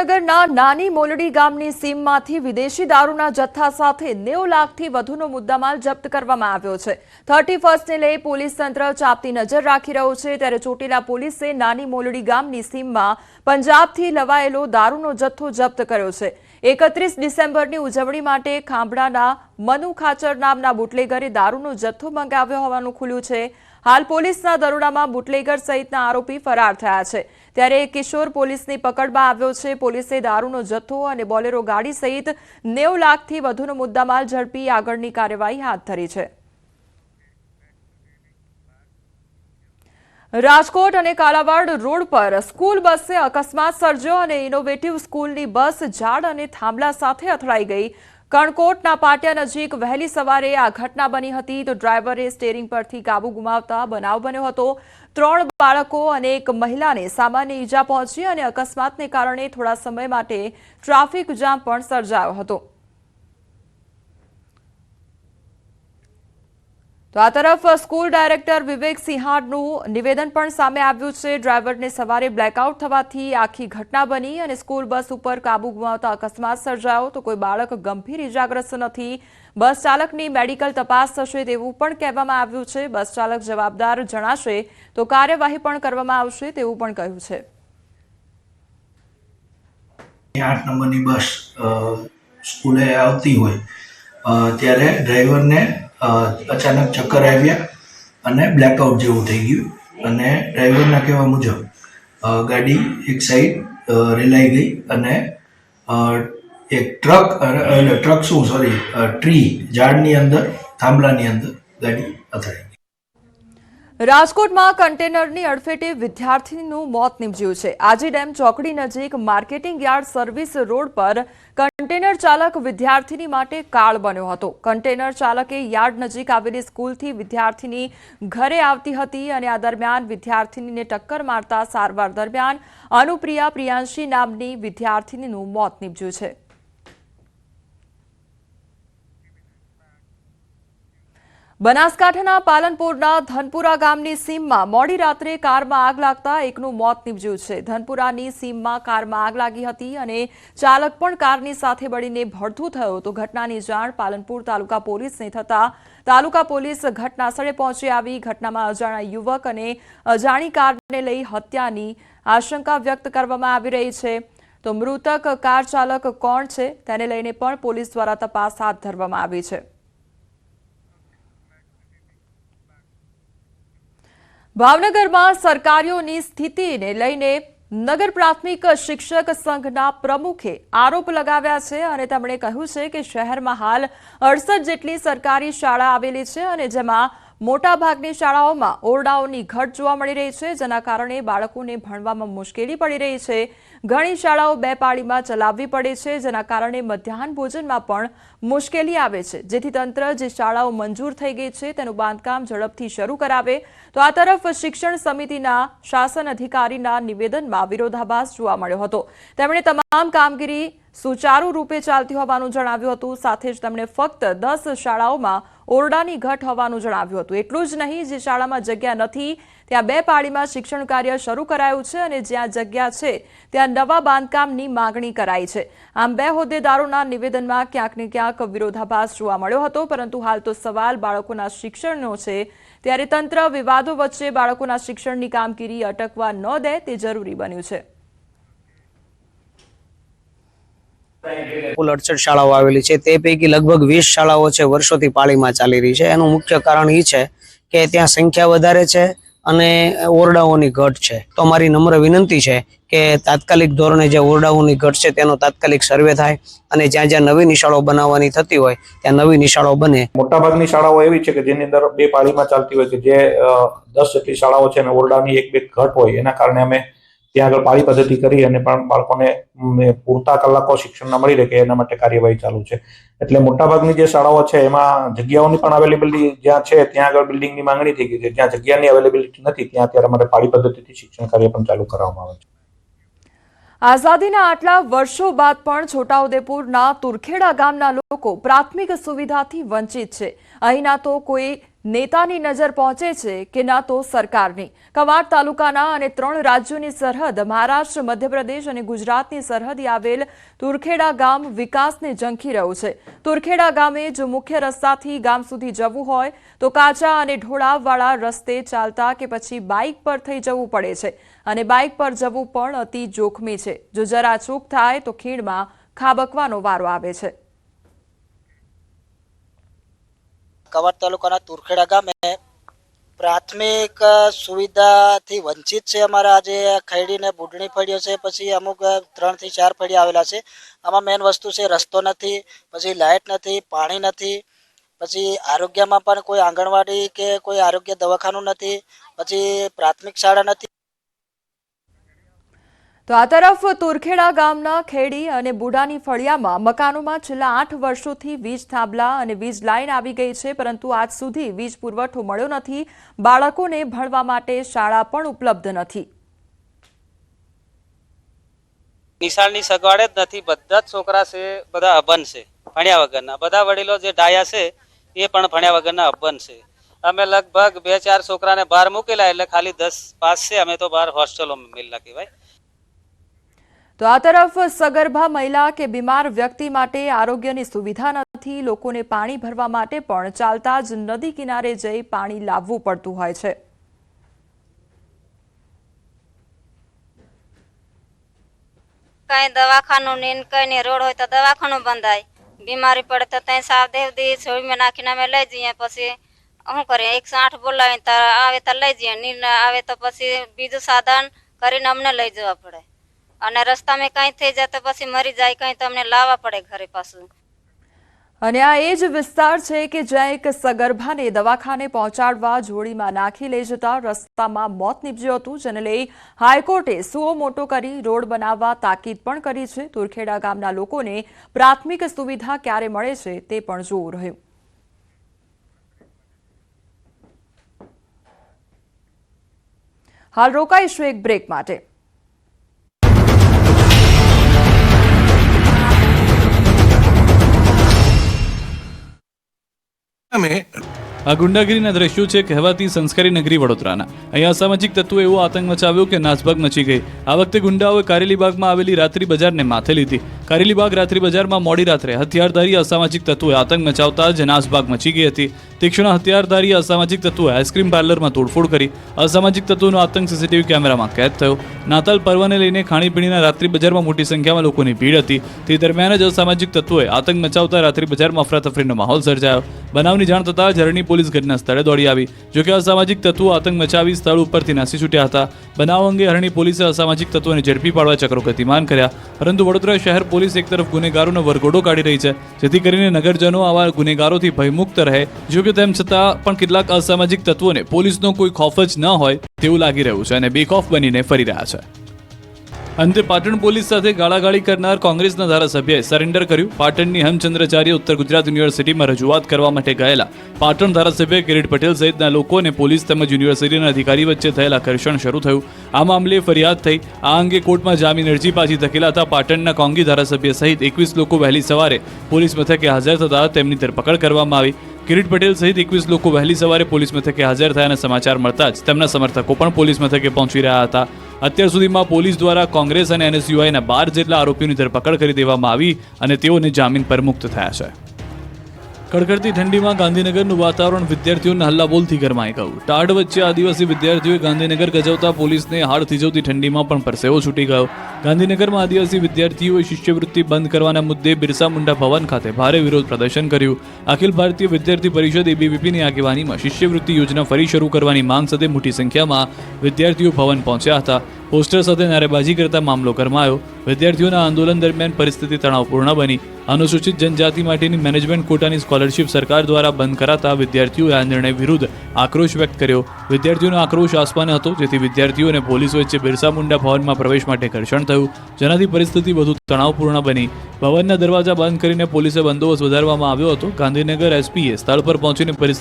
ભાવનગરના નાની મોલડી ગામની સીમમાંથી વિદેશી દારૂના જથ્થા સાથે નેવ લાખથી વધુનો મુદ્દામાલ જપ્ત કરવામાં આવ્યો છે. થર્ટી ફર્સ્ટને લઈ પોલીસ તંત્ર ચાપતી નજર રાખી રહ્યું છે. ત્યારે ચોટીલા પોલીસે નાની મોલડી ગામની સીમમાં પંજાબથી લવાયેલો દારૂનો જથ્થો જપ્ત કર્યો છે. એકત્રીસ ડિસેમ્બરની ઉજવણી માટે ખાંભડાના મનુ ખાચર નામના બુટલેગરે દારૂનો જથ્થો મંગાવ્યો હોવાનું ખુલ્યું છે. હાલ પોલીસના દરોડામાં બુટલેગર સહિતના આરોપી ફરાર થયા છે. ત્યારે કિશોર પોલીસની પકડમાં આવ્યો છે. પોલીસે દારૂનો જથ્થો અને બોલેરો ગાડી સહિત નેવ લાખથી વધુનો મુદ્દામાલ ઝડપી આગળની કાર્યવાહી હાથ ધરી છે. રાજકોટ અને કાલાવાડ રોડ પર સ્કૂલ બસે અકસ્માત સર્જ્યો અને ઇનોવેટિવ સ્કૂલની બસ ઝાડ અને થાંભલા સાથે અથડાઈ ગઈ. કણકોટના પાટિયા નજીક વહેલી સવારે આ ઘટના બની હતી. તો ડ્રાઈવરે સ્ટેરિંગ પરથી કાબુ ગુમાવતા બનાવ બન્યો હતો. ત્રણ બાળકો અને એક મહિલાને સામાન્ય ઈજા પહોંચી અને અકસ્માતને કારણે થોડા સમય માટે ટ્રાફિક જામ પણ સર્જાયો હતો. તો આ તરફ સ્કૂલ ડાયરેક્ટર વિવેક સિંહાડનું નિવેદન પણ સામે આવ્યું છે. ડ્રાઈવરને સવારે બ્લેકઆઉટ થવાથી આખી ઘટના બની અને સ્કૂલ બસ ઉપર કાબુ ગુમાવતા અકસ્માત સર્જાયો. તો કોઈ બાળક ગંભીર ઇજાગ્રસ્ત નથી. બસ ચાલકની મેડિકલ તપાસ થશે તેવું પણ કહેવામાં આવ્યું છે. બસ ચાલક જવાબદાર જણાશે તો કાર્યવાહી પણ કરવામાં આવશે તેવું પણ કહ્યું છે. ત્યારે ડ્રાઈવરને અચાનક ચક્કર આવ્યા અને બ્લેકઆઉટ જેવું થઈ ગયું. અને ડ્રાઈવરના કહેવા મુજબ ગાડી એક સાઈડ રેલાઈ ગઈ અને એક ટ્રક એટલે ટ્રક શું સોરી ટ્રી ઝાડની અંદર, થાંભલાની અંદર ગાડી અથડાઈ રાજકોટમાં કન્ટેનરની અડફેટે વિદ્યાર્થીનું મોત નીપજ્યું છે. આજી ડેમ ચોકડી નજીક માર્કેટિંગ યાર્ડ સર્વિસ રોડ પર કન્ટેનર ચાલક વિદ્યાર્થીની માટે કાળ બન્યો હતો. કન્ટેનર ચાલકે યાર્ડ નજીક આવેલી સ્કૂલથી વિદ્યાર્થીની ઘરે આવતી હતી અને આ દરમિયાન વિદ્યાર્થીનીને ટક્કર મારતા સારવાર દરમિયાન અનુપ્રિયા પ્રિયાંશી નામની વિદ્યાર્થીનીનું મોત નીપજ્યું છે. બનાસકાંઠાના પાલનપુરના ધનપુરા ગામની સીમમાં મોડી રાત્રે કારમાં આગ લાગતા એકનું મોત નીપજ્યું છે. ધનપુરાની સીમમાં કારમાં આગ લાગી હતી અને ચાલક પણ કારની સાથે બળીને ભડથું થયો તો ઘટનાની જાણ પાલનપુર તાલુકા પોલીસને થતાં તાલુકા પોલીસ ઘટનાસ્થળે પહોંચી આવી. ઘટનામાં અજાણા યુવક અને અજાણી કારને લઈ હત્યાની આશંકા વ્યક્ત કરવામાં આવી રહી છે. તો મૃતક કાર ચાલક કોણ છે? તેને લઈને પણ પોલીસ દ્વારા તપાસ હાથ ધરવામાં આવી છે. ભાવનગરમાં સરકારીઓની સ્થિતિને લઈને નગર પ્રાથમિક શિક્ષક સંઘના પ્રમુખે આરોપ લગાવ્યા છે અને તેમણે કહ્યું છે કે શહેરમાં હાલ અડસઠ જેટલી સરકારી શાળા આવેલી છે અને જેમાં મોટાભાગની શાળાઓમાં ઓરડાઓની ઘટ જોવા મળી રહી છે, જેના કારણે બાળકોને ભણવામાં મુશ્કેલી પડી રહી છે. ઘણી શાળાઓ બે પાળીમાં ચલાવવી પડે છે, જેના કારણે મધ્યાહન ભોજનમાં પણ મુશ્કેલી આવે છે. જેથી તંત્ર જે શાળાઓ મંજૂર થઈ ગઈ છે, તેનું બાંધકામ ઝડપથી શરૂ કરાવે. તો આ તરફ શિક્ષણ સમિતિના શાસન અધિકારીના નિવેદનમાં વિરોધાભાસ જોવા મળ્યો હતો. તેમણે તમામ કામગીરી સુચારુ રૂપે ચાલતી હોવાનું જણાવ્યું હતું. સાથે જ તેમણે ફક્ત દસ શાળાઓમાં ઓરડાની ઘટ હોવાનું જણાવ્યું હતું. એટલું જ નહીં, જે શાળામાં જગ્યા નથી, ત્યાં બે પાળીમાં શિક્ષણ કાર્ય શરૂ કરાયું છે અને જ્યાં જગ્યા છે, ત્યાં નવા બાંધકામની માગણી કરાઈ છે. આમ બે હોદ્દેદારોના નિવેદનમાં ક્યાંક ને ક્યાંક વિરોધાભાસ જોવા મળ્યો હતો, પરંતુ હાલ તો સવાલ બાળકોના શિક્ષણનો છે. ત્યારે તંત્ર વિવાદો વચ્ચે બાળકોના શિક્ષણની કામગીરી અટકવા ન દે તે જરૂરી બન્યું છે. કુલ શાળાઓ આવેલી છે. તે પૈકી લગભગ વીસ શાળાઓ છે વર્ષોથી પાળીમાં ચાલી રહી છે. એનું મુખ્ય કારણ એ છે કે ત્યાં સંખ્યા વધારે છે અને ઓરડાઓની ઘટ છે. તો મારી નમ્ર વિનંતી છે કે તાત્કાલિક ધોરણે જે ઓરડાઓની ઘટ છે તેનો તાત્કાલિક સર્વે થાય અને જ્યાં જ્યાં નવી નિશાળો બનાવવાની થતી હોય ત્યાં નવી નિશાળો બને. મોટાભાગની શાળાઓ એવી છે કે જેની અંદર બે પાળીમાં ચાલતી હોય છે જે દસ જેટલી શાળાઓ છે અને ઓરડાની એક બે ઘટ હોય એના કારણે અમે ત્યાં આગળ પાળી પદ્ધતિ કરી અને પણ બાળકોને પૂરતા કલાકો શિક્ષણના મળી રહે એના માટે કાર્યવાહી ચાલુ છે. એટલે મોટાભાગની જે શાળાઓ છે, એમાં જગ્યાઓની પણ અવેલેબિલિટી જ્યાં છે, ત્યાં આગળ બિલ્ડિંગની માંગણી થઈ ગઈ છે. જ્યાં જગ્યાની અવેલેબિલિટી નથી, ત્યાં અત્યારે અમારે પાળી પદ્ધતિથી શિક્ષણ કાર્ય પણ ચાલુ કરવામાં આવે છે. આઝાદીના આટલા વર્ષો બાદ પણ છોટાઉદેપુરના તુરખેડા ગામના લોકો પ્રાથમિક સુવિધાથી વંચિત છે. અહીંના તો કોઈ નેતાની નજર પહોંચે છે કે ના તો સરકારની. કવાડ તાલુકાના અને ત્રણ રાજ્યોની સરહદ, મહારાષ્ટ્ર, મધ્યપ્રદેશ અને ગુજરાતની સરહદે આવેલ તુરખેડા ગામ વિકાસને ઝંખી રહ્યું છે. તુરખેડા ગામે જો મુખ્ય રસ્તાથી ગામ સુધી જવું હોય, તો કાચા અને ઢોળાવવાળા રસ્તે ચાલતા કે પછી બાઇક પર થઈ જવું પડે છે. અને બાઇક પર જવું પણ અતિ જોખમી છે. જો જરા ચૂક થાય, તો ખીણમાં ખાબકવાનો વારો આવે છે. કવાડ તાલુકાના તુરખેડા ગામે પ્રાથમિક સુવિધાથી વંચિત છે અમારા આજે ખૈડી ને બુડણી ફળીઓ છે, પછી અમુક ત્રણથી ચાર ફળી આવેલા છે. આમાં મેઇન વસ્તુ છે રસ્તો નથી, પછી લાઇટ નથી, પાણી નથી, પછી આરોગ્યમાં પણ કોઈ આંગણવાડી કે કોઈ આરોગ્ય દવાખાનું નથી, પછી પ્રાથમિક શાળા નથી. તો આ તરફ તુરખેડા ગામના ખેડી અને બુડાની ફળિયામાં મકાનોમાં છેલ્લા આઠ વર્ષોથી વીજ થાંભલા અને વીજ લાઇન આવી ગઈ છે, પરંતુ આજ સુધી વીજ પુરવઠો મળ્યો નથી. બાળકોને ભણવા માટે શાળા પણ ઉપલબ્ધ નથી. નિશાળની સગવડ જ નથી. બધા જ છોકરા છે, બધા અભન છે, ભણ્યા વગરના. બધા વડીલો જે ડાયા છે, એ પણ ભણ્યા વગરના અભન છે. અમે લગભગ બે ચાર છોકરાને બહાર મૂકેલા, એટલે ખાલી દસ પાસ છે, અમે તો બહાર હોસ્ટેલોમાં મેલા કહેવાય. તો આ તરફ સગર્ભા મહિલા કે બીમાર વ્યક્તિ માટે આરોગ્યની સુવિધા નથી, લોકોને પાણી ભરવા માટે પણ ચાલતા જ નદી કિનારે જઈ પાણી લાવવું પડતું હોય છે. કઈ દવાખાનું ને કઈ ને રોડ હોય તો દવાખાનું બંધાય. બીમારી પડે તો ત્યાં સાવદેવદી છોડીમાં નાખીને અમે લઈ જઈએ, પછી શું કરીએ એકસો આઠ બોલાવીને આવે તો લઈ જઈએ, નીર આવે તો પછી બીજું સાધન કરીને અમને લઈ જવા પડે. અને રસ્તામાં કાંઈ થઈ જાય તો પછી મરી જાય, કંઈ તો અમને લાવવા પડે ઘરે પાછું. અને આ એ જ વિસ્તાર છે કે જ્યાં એક સગર્ભાને દવાખાને પહોંચાડવા જોડીમાં નાખી લઈ જતા રસ્તામાં મોત નીપજ્યું હતું, જેને લઈ હાઈકોર્ટે સુઓ મોટો કરી રોડ બનાવવા તાકીદ પણ કરી છે. તુરખેડા ગામના લોકોને પ્રાથમિક સુવિધા ક્યારે મળે છે તે પણ જોવું રહ્યું. હાલ રોકાઈશું એક બ્રેક માટે. અમે આ ગુંડાગીરીના દ્રશ્યો છે કહેવાતી સંસ્કારી નગરી વડોદરાના. અહીંયા અસામાજિક તત્વો એવો આતંક મચાવ્યો કે નાસભાગ મચી ગઈ. આ વખતે ગુંડાઓએ કારેલીબાગમાં આવેલી રાત્રિ બજારને માથે લીધી. કારેલીબાગ રાત્રિ બજારમાં મોડી રાત્રે હથિયારધારી અસામાજિક તત્વોએ આતંક મચાવતા જ નાસભાગ મચી ગઈ હતી. તીક્ષ્ણ હથિયારધારી અસામાજિક તત્વોએ આઈસ્ક્રીમ પાર્લરમાં તોડફોડ કરી. અસામાજિક તત્વોનો આતંક સીસીટીવી કેમેરામાં કેદ થયો. નાતાલ પર્વને લઈને ખાણીપીણીના રાત્રિ બજારમાં મોટી સંખ્યામાં લોકોની ભીડ હતી. તે દરમિયાન જ અસામાજિક તત્વોએ આતંક મચાવતા રાત્રિ બજારમાં અફરાતફરીનો માહોલ સર્જાયો. બનાવની જાણ થતાં ઝરણી પોલીસ ઘટના સ્થળે દોડી આવી. જોકે અસામાજિક તત્વો આતંક મચાવી સ્થળ ઉપરથી નાસી છૂટ્યા હતા. બનાવ અંગે હરણી પોલીસે અસામાજિક તત્વોને ઝડપી પાડવા ચક્રો ગતિમાન કર્યા. પરંતુ વડોદરા શહેર પોલીસ એક તરફ ગુનેગારોનો વરઘોડો કાઢી રહી છે, જેથી કરીને નગરજનો આવા ગુનેગારોથી ભયમુક્ત રહે. જોકે તેમ છતાં પણ કેટલાક અસામાજિક તત્વોને પોલીસનો કોઈ ખોફ જ ન હોય તેવું લાગી રહ્યું છે અને બેખોફ બનીને ફરી રહ્યા છે. અંતે પાટણ પોલીસ સાથે ગાળાગાળી કરનાર કોંગ્રેસના ધારાસભ્યએ સરેન્ડર કર્યું. પાટણની હેમચંદ્રાચાર્ય ઉત્તર ગુજરાત યુનિવર્સિટીમાં રજૂઆત કરવા માટે ગયેલા. પાટણ ધારાસભ્ય કિરીટ પટેલ સહિતના લોકો અને પોલીસ તેમજ યુનિવર્સિટીના અધિકારી વચ્ચે થયેલા ઘર્ષણ શરૂ થયું. આ મામલે ફરિયાદ થઈ. આ અંગે કોર્ટમાં જામીન અરજી પાછી ધકેલાતા પાટણના કોંગી ધારાસભ્ય સહિત એકવીસ લોકો વહેલી સવારે પોલીસ મથકે હાજર થતા તેમની ધરપકડ કરવામાં આવી. કિરીટ પટેલ સહિત એકવીસ લોકો વહેલી સવારે પોલીસ મથકે હાજર થયાના સમાચાર મળતા જ તેમના સમર્થકો પણ પોલીસ મથકે પહોંચી રહ્યા હતા. અત્યાર સુધીમાં પોલીસ દ્વારા કોંગ્રેસ અને એનએસયુઆઈના બાર જેટલા આરોપીઓની ધરપકડ કરી દેવામાં આવી અને તેઓને જામીન પર મુક્ત થયા છે. કડકડતી ઠંડીમાં ગાંધીનગરનું વાતાવરણ વિદ્યાર્થીઓના હલ્લાબોલથી ગરમાઈ ગયું. ટાઢ વચ્ચે આદિવાસી વિદ્યાર્થીઓએ ગાંધીનગર ગજવતા પોલીસને હાડ થીજવતી ઠંડીમાં પણ પરસેવો છૂટી ગયો. ગાંધીનગરમાં આદિવાસી વિદ્યાર્થીઓએ શિષ્યવૃત્તિ બંધ કરવાના મુદ્દે બિરસા મુંડા ભવન ખાતે ભારે વિરોધ પ્રદર્શન કર્યું. અખિલ ભારતીય વિદ્યાર્થી પરિષદ એબીવીપીની આગેવાનીમાં શિષ્યવૃત્તિ યોજના ફરી શરૂ કરવાની માંગ સાથે મોટી સંખ્યામાં વિદ્યાર્થીઓ ભવન પહોંચ્યા હતા. પોસ્ટર સાથે નારેબાજી કરતા મામલો ગરમાયો. વિદ્યાર્થીઓના આંદોલન દરમિયાન પરિસ્થિતિ તણાવપૂર્ણ બની. અનુસૂચિત જનજાતિ માટેની મેનેજમેન્ટ કોટાની સ્કોલરશિપ સરકાર દ્વારા બંધ કરાતા વિદ્યાર્થીઓએ આ નિર્ણય વિરુદ્ધ આક્રોશ વ્યક્ત કર્યો. વિદ્યાર્થીઓનો આક્રોશ આસમાને હતો, જેથી વિદ્યાર્થીઓ અને પોલીસ વચ્ચે બિરસા મુંડા ભવનમાં પ્રવેશ માટે ઘર્ષણ થયું. જેનાથી પરિસ્થિતિ વધુ તણાવપૂર્ણ બની. ભવનના દરવાજા બંધ કરીને પોલીસે બંદોબસ્ત વધારવામાં આવ્યો હતો. ગાંધીનગર એસપીએ સ્થળ પર પહોંચીને પરિસ્થિતિ